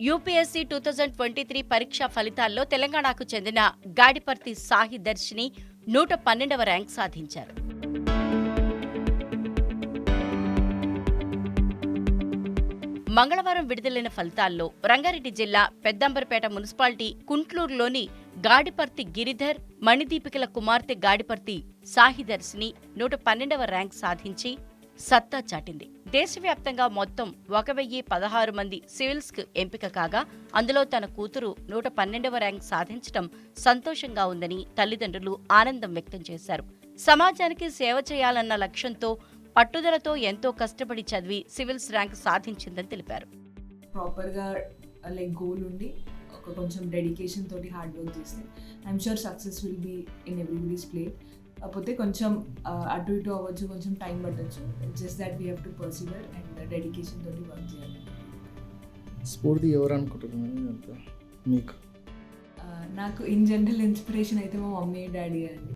UPSC two thousand twenty three పరీక్షా ఫలితాల్లో తెలంగాణకు చెందిన గాడిపర్తి సాహి దర్శిని నూట పన్నెండవ ర్యాంక్ సాధించారు. మంగళవారం విడుదలైన ఫలితాల్లో రంగారెడ్డి జిల్లా పెద్దంబరపేట మున్సిపాలిటీ కుంట్లూరులోని గాడిపర్తి గిరిధర్ మణిదీపికల కుమార్తె గాడిపర్తి సాహిదర్శిని నూట పన్నెండవ ర్యాంక్ సాధించి సత్తా చాటింది. దేశవ్యాప్తంగా మొత్తం ఒక వెయ్యి పదహారు మంది సివిల్స్కు ఎంపిక కాగా అందులో తన కూతురు నూట పన్నెండవ ర్యాంక్ సాధించడం సంతోషంగా ఉందని తల్లిదండ్రులు ఆనందం వ్యక్తం చేశారు. సమాజానికి సేవ చేయాలన్న లక్ష్యంతో పట్టుదలతో ఎంతో కష్టపడి చదివి సివిల్స్ ర్యాంక్ సాధించిందని తెలిపారు. ప్రాపర్గా లైక్ గోల్ ఉండి ఒక కొంచెం డెడికేషన్ తోటి హార్డ్ వర్క్ చేస్తే I'm sure success will be in everybody's plate. కాకపోతే కొంచెం అటు ఇటు అవ్వచ్చు కొంచెం టైం పట్టచ్చు. Just that we have to persevere and dedication తోటి వర్క్ చేయాలి. స్ఫూర్తి ఎవరు అనుకుంటున్నారు మీకు? నాకు ఇన్ జనరల్ ఇన్స్పిరేషన్ అయితే మా మమ్మీ డాడీ అండి.